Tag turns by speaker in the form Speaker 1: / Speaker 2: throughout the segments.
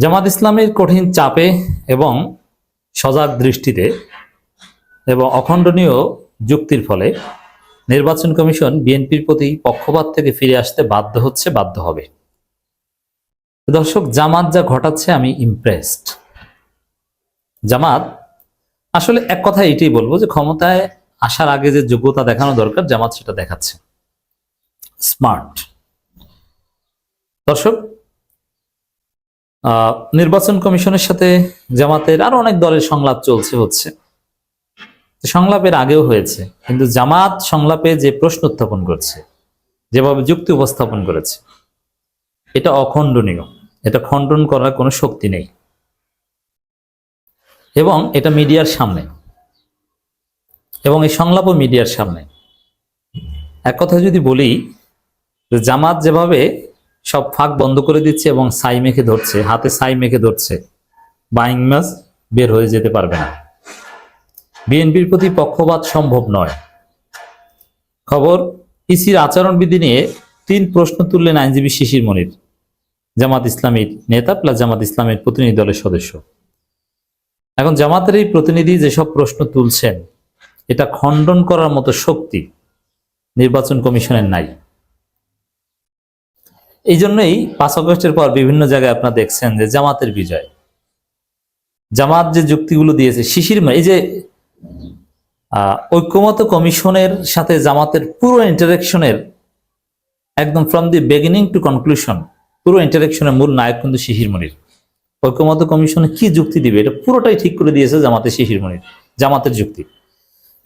Speaker 1: জামাত ইসলামের কঠিন চাপে এবং সজাগ দৃষ্টিতে এবং অখণ্ডনীয় যুক্তির ফলে নির্বাচন কমিশন বিএনপির প্রতি পক্ষপাত থেকে ফিরে আসতে বাধ্য হচ্ছে, বাধ্য হবে। দর্শক, জামাত যা ঘটাচ্ছে, আমি ইমপ্রেসড জামাত, আসলে এক কথা এটাই বলব যে ক্ষমতায় আসার আগে যে যোগ্যতা দেখানো দরকার, জামাত সেটা দেখাচ্ছে। স্মার্ট। দর্শক নির্বাচন কমিশনের সাথে জামাতের আরও অনেক দলের সংলাপ চলছে হচ্ছে। সংলাপের আগেও হয়েছে, কিন্তু জামাত সংলাপে যে প্রশ্ন উত্থাপন করছে, যেভাবে যুক্তি উপস্থাপন করেছে, এটা অখণ্ডনীয়, এটা খণ্ডন করার কোনো শক্তি নেই। এবং এটা মিডিয়ার সামনে, এবং এই সংলাপও মিডিয়ার সামনে। এক কথায় যদি বলি জামাত যেভাবে সব ফাঁক বন্ধ করে দিচ্ছে এবং সাই মেখে ধরছে, হাতে সাই মেখে ধরছে। বাইং মাস বের হয়ে যেতে পারবে না। বিএনপির প্রতি পক্ষপাত সম্ভব নয়। খবর, ইসির আচরণবিধি নিয়ে তিন প্রশ্ন তুললেন আইনজীবী শিশির মনির, জামাত ইসলামীর নেতা প্লাস জামাত ইসলামের প্রতিনিধি দলের সদস্য। এখন জামাতের এই প্রতিনিধি যেসব প্রশ্ন তুলছেন, এটা খণ্ডন করার মতো শক্তি নির্বাচন কমিশনের নাই। এই জন্যই পাঁচ আগস্টের পর বিভিন্ন জায়গায় আপনারা দেখছেন যে জামাতের বিজয়। জামাত যে যুক্তিগুলো দিয়েছে, শিশির এই যে ঐক্যমত কমিশনের সাথে জামাতের পুরো ইন্টারেকশনের একদম from the beginning to conclusion পুরো ইন্টারেকশনের মূল নায়ক কিন্তু শিশির মনির। ঐক্যমত কমিশনে কি যুক্তি দিবে, এটা পুরোটাই ঠিক করে দিয়েছে জামাতের শিশির মনির, জামাতের যুক্তি।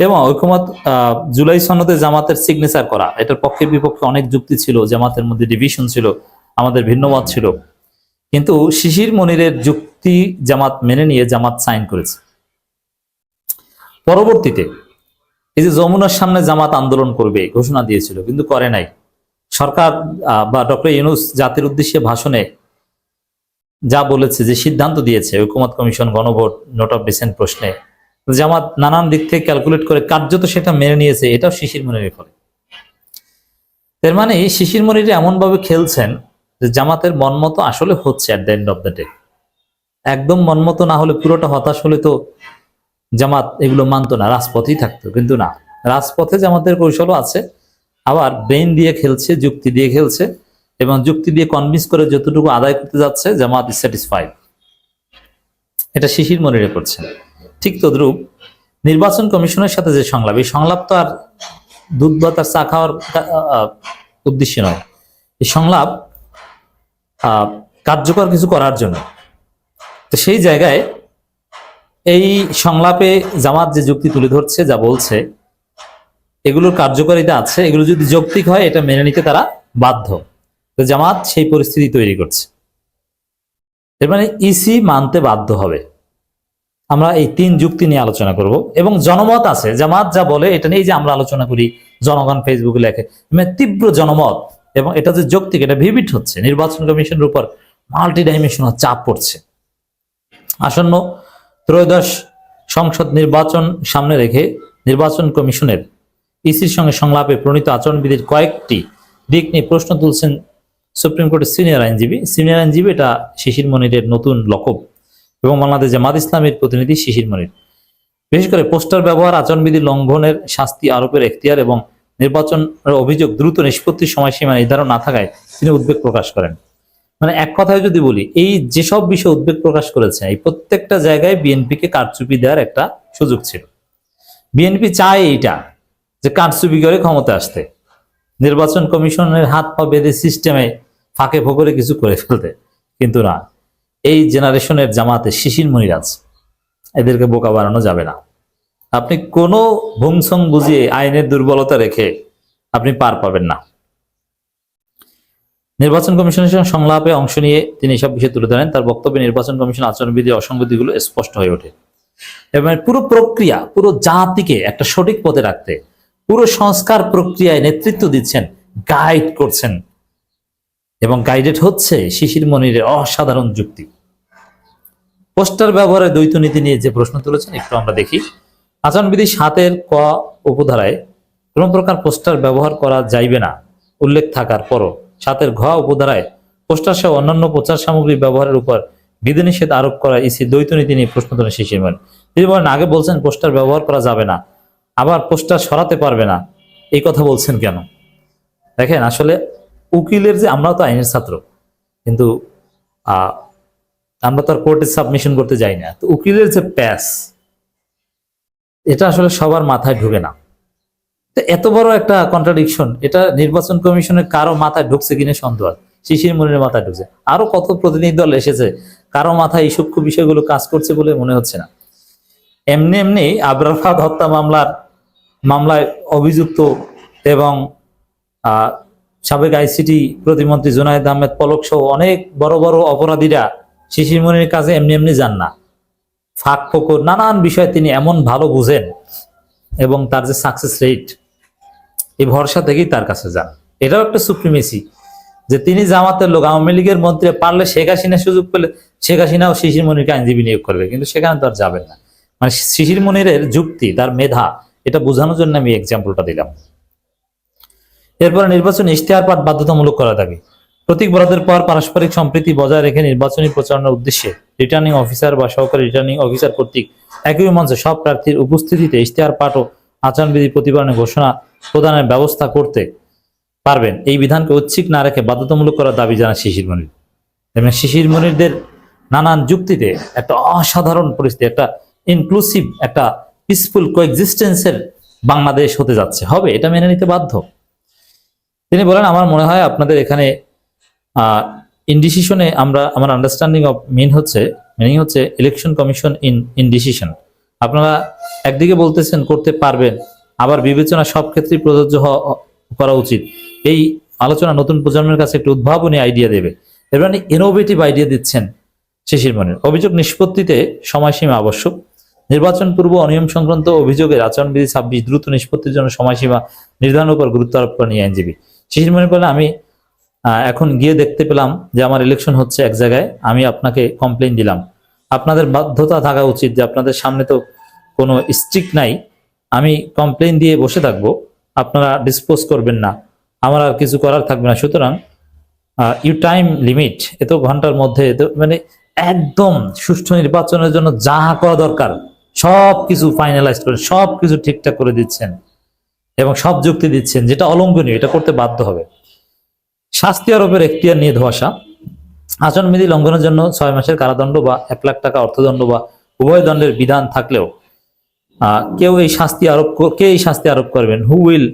Speaker 1: এবং ঐক্যমত আহ, জুলাই সনদে জামাতের সিগনেচার করা। এটার পক্ষে বিপক্ষে অনেক যুক্তি ছিল জামাতের মধ্যে ডিভিশন ছিল আমাদের ভিন্নমত ছিল। কিন্তু শিশির মনিরের যুক্তি জামাত মেনে নিয়ে জামাত সাইন করেছে। পরবর্তীতে এই যে যমুনার সামনে জামাত আন্দোলন করবে ঘোষণা দিয়েছিল কিন্তু করে নাই। সরকার বা ডক্টর ইউনুস জাতির উদ্দেশ্যে ভাষণে যা বলেছে যে সিদ্ধান্ত দিয়েছে ঐক্যমত কমিশন গণভোট নোট অফ ডিসেন্ট প্রশ্নে জামাত নানান দিক থেকে ক্যালকুলেট করে কার্যত সেটা মেনে নিয়েছে, এটাও শিশির মনিরের ফলে। এর মানে শিশির মনির এমন ভাবে খেলছেন যে জামাতের মনমতো আসলে হচ্ছে at the end of the day একদম মনমতো না হলে পুরোটা হতাশ হলে তো জামাত এগুলো মানতো না, রাজপথেই থাকতো। কিন্তু না, রাজপথে জামাতের কৌশলও আছে। আবার ব্রেন দিয়ে খেলছে, যুক্তি দিয়ে খেলছে এবং যুক্তি দিয়ে কনভিন্স করে যতটুকু আদায় করতে যাচ্ছে, জামাত ইজ স্যাটিসফাইড এটা শিশির মনিরে করছে ঠিক তদ্রুপ নির্বাচন কমিশনের সাথে যে সংলাপ, এই সংলাপ তো আর দুধ, ভাত আর চা খাওয়ার উদ্দেশ্য নয়। এই সংলাপ কার্যকর কিছু করার জন্য। তো সেই জায়গায় এই সংলাপে জামাত যে যুক্তি তুলে ধরছে, যা বলছে, এগুলোর কার্যকারিতা আছে, এগুলো যদি যৌক্তিক হয়, এটা মেনে নিতে তারা বাধ্য। তো জামাত সেই পরিস্থিতি তৈরি করছে। এর মানে ইসি মানতে বাধ্য হবে। আমরা এই তিন যুক্তি নিয়ে আলোচনা করব। এবং জনমত আছে, জামাত যা বলে এটা নিয়ে যে আমরা আলোচনা করি, জনগণ ফেসবুকে লেখে। মানে তীব্র জনমত এবং এটা যে যৌক্তিক, এটা ভিভিট হচ্ছে। নির্বাচন কমিশনের উপর মাল্টি ডাইমেনশনাল চাপ পড়ছে। আসন্ন ত্রয়োদশ সংসদ নির্বাচন সামনে রেখে নির্বাচন কমিশনের ইসির সঙ্গে সংলাপে প্রণীত আচরণবিধির কয়েকটি দিক নিয়ে প্রশ্ন তুলছেন সুপ্রিম কোর্টের সিনিয়র আইনজীবী। সিনিয়র আইনজীবী এটা শিশির মনিরের নতুন লকব। এবং বাংলাদেশ জামাত ইসলামের প্রতিনিধি শিশির মনির। বিশেষ করে পোস্টার ব্যবহার, আচরণবিধি লঙ্ঘনের শাস্তি, আরোপের এখতিয়ার এবং নির্বাচনের অভিযোগ দ্রুত নিষ্পত্তির সময়সীমা নির্ধারণ না থাকায় তিনি উদ্বেগ প্রকাশ করেন। মানে এক কথায় যদি বলি, এই যেসব বিষয়ে উদ্বেগ প্রকাশ করেছে, এই প্রত্যেকটা জায়গায় বিএনপিকে কারচুপি দেওয়ার একটা সুযোগ ছিল। বিএনপি চায় এইটা, যে কারচুপি করে ক্ষমতা আসতে। নির্বাচন কমিশনের হাত পা বেঁধে সিস্টেমে ফাঁকে ফোকরে কিছু করে ফেলতে। কিন্তু না এই জেনারেশনের জামাতে শিশির মনিরাজ, এদেরকে বোকা বানানো যাবে না। আপনি কোনো ভুংসং বুঝিয়ে আইনের দুর্বলতা রেখে আপনি পার পাবেন না। নির্বাচন কমিশনের সঙ্গে সংলাপে অংশ নিয়ে তিনি এসব বিষয়ে তুলে ধরেন। তার বক্তব্যে নির্বাচন কমিশন আচরণবিধি অসঙ্গতিগুলো স্পষ্ট হয়ে ওঠে। এবং পুরো প্রক্রিয়া, পুরো জাতিকে একটা সঠিক পথে রাখতে, পুরো সংস্কার প্রক্রিয়ায় নেতৃত্ব দিচ্ছেন গাইড করছেন। এবং গাইডেড হচ্ছে শিশির মনিরের অসাধারণ যুক্তি। পোস্টার ব্যবহারের দ্বৈত নীতি নিয়ে যে প্রশ্ন তুলেছেন, একটু আমরা দেখি। আচরণবিধি সাতের ক উপধারায়, কোন প্রকার পোস্টার ব্যবহার করা যাইবে না, উল্লেখ থাকার পরও। সাতের ঘ উপধারায়, পোস্টার সহ অন্যান্য প্রচার সামগ্রী ব্যবহারের উপর বিধিনিষেধ আরোপ করা ইসি দ্বৈত নীতি নিয়ে প্রশ্ন তোলেন শিশির মনি তিনি বলেন, আগে বলছেন পোস্টার ব্যবহার করা যাবে না, আবার পোস্টার সরাতে পারবে না। এই কথা বলছেন কেন? দেখেন, আসলে উকিলের যে আমরা তো আইনের ছাত্র, কিন্তু আমরা তো আর কোর্টে সাবমিশন করতে যাই না। তো উকিলের যে প্যাস এটা আসলে সবার মাথায় ঢুকে না। তো এত বড় একটা কন্ট্রাডিকশন এটা নির্বাচন কমিশনের কারও মাথায় ঢুকছে কিনা সন্দেহ। শিশির মনির মাথায় ঢুকছে। আরও কত প্রতিনিধি দল এসেছে, কারও মাথায় এই সূক্ষ্ম বিষয়গুলো কাজ করছে বলে মনে হচ্ছে না। এমনি এমনি আবরার ফাহাদ হত্যা মামলার মামলায় অভিযুক্ত এবং সাবেক আইসিটি প্রতিমন্ত্রী জুনায়দ আহমেদ পলক সহ অনেক বড় বড় অপরাধীরা শিশির মনির কাছে এমনি এমনি যান না। ফাঁক ফোকর, নানান বিষয় তিনি এমন ভালো বুঝেন এবং তার যে সাকসেস রেট এই ভরসা থেকেই তার কাছে যান। এটাও একটা সুপ্রিমেসি যে তিনি জামাতের লোক, আওয়ামী লীগের মন্ত্রী, পারলে শেখ হাসিনা সুযোগ পেলে শেখ হাসিনাও শিশির মনিরকে আইনজীবী নিয়োগ করবে, কিন্তু সেখানে তো আর যাবেন না। মানে শিশির মনিরের যুক্তি, তার মেধা, এটা বোঝানোর জন্য আমি এক্সাম্পলটা দিলাম। এরপরে নির্বাচন ইশতেহার পাঠ বাধ্যতামূলক করা দাবি প্রতীক বরাদ্দের পর পারস্পরিক সম্প্রীতি বজায় রেখে নির্বাচনী প্রচারণার উদ্দেশ্যে রিটার্নিং অফিসার বা সহকারী রিটার্নিং অফিসার কর্তৃক একই মঞ্চে সব প্রার্থীর উপস্থিতিতে ইশতেহার পাঠ ও আচরণবিধি প্রতিপালনের ঘোষণা প্রদানের ব্যবস্থা করতে পারবেন। এই বিধানকে ঐচ্ছিক না রেখে বাধ্যতামূলক করার দাবি জানায় শিশির মনির। এবং শিশির মনিরদের নানান যুক্তিতে একটা অসাধারণ পরিস্থিতি, একটা ইনক্লুসিভ একটা পিসফুল কোএক্সিস্টেন্সের বাংলাদেশ হতে যাচ্ছে। হবে, এটা মেনে নিতে বাধ্য। তিনি বলেন, আমার মনে হয় আপনাদের এখানে ইনডিসিশনে আমরা, আমার আন্ডারস্ট্যান্ডিং অফ মিন হচ্ছে মিনিং হচ্ছে ইলেকশন কমিশন ইন ইনডিসিশন আপনারা একদিকে বলতেছেন করতে পারবেন, আবার বিবেচনা সব ক্ষেত্রেই প্রযোজ্য করা উচিত। এই আলোচনা নতুন প্রজন্মের কাছে একটি উদ্ভাবনী আইডিয়া দেবে। এবার ইনোভেটিভ আইডিয়া দিচ্ছেন শিশির মনির অভিযোগ নিষ্পত্তিতে সময়সীমা আবশ্যক। নির্বাচন পূর্ব অনিয়ম সংক্রান্ত অভিযোগের আচরণবিধি ছাব্বিশ, দ্রুত নিষ্পত্তির জন্য সময়সীমা নির্ধারণের উপর গুরুত্ব আরোপ করেন আইনজীবী। শিশির মনির বলেন আমি এখন গিয়ে দেখতে পেলাম যে আমার ইলেকশন হচ্ছে এক জায়গায়, আমি আপনাকে কমপ্লেন দিলাম। আপনাদের বাধ্যতা থাকা উচিত যে আপনাদের সামনে তো কোনো স্ট্রিক নাই। আমি কমপ্লেন দিয়ে বসে থাকব, আপনারা ডিসপোজ করবেন না। আমার আর কিছু করার থাকবে না। সুতরাং ইউ টাইম লিমিট এত ঘণ্টার মধ্যে মানে একদম সুষ্ঠু নির্বাচনের জন্য যা করা দরকার সব কিছু ফাইনালাইজ করে সব কিছু ঠিকঠাক করে দিচ্ছেন এবং সব যুক্তি দিচ্ছেন, যেটা অলঙ্ঘনীয় এটা করতে বাধ্য হবে। শাস্তি আরোপের এখতিয়ার নিয়ে ধোয়াশা। আচরণবিধি লঙ্ঘনের জন্য ছয় মাসের কারাদণ্ড বা এক লাখ টাকা অর্থদণ্ড বা উভয় দণ্ডের বিধান থাকলেও কেউ এই শাস্তি আরোপ কে এই শাস্তি আরোপ করবেন? Who will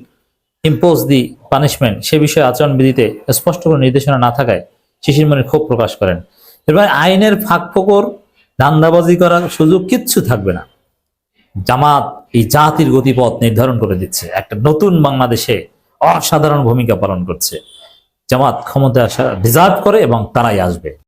Speaker 1: impose the punishment সে বিষয়ে আচরণবিধিতে স্পষ্ট করে নির্দেশনা না থাকায় শিশির মনির ক্ষোভ প্রকাশ করেন। এবার আইনের ফাঁক ফোকর ধান্দাবাজি করার সুযোগ কিচ্ছু থাকবে না। জামাত এই জাতির গতিপথ নির্ধারণ করে দিচ্ছে। একটা নতুন বাংলাদেশে অসাধারণ ভূমিকা পালন করছে। জামাত ক্ষমতায় আসা ডিজার্ভ করে এবং তারাই আসবে।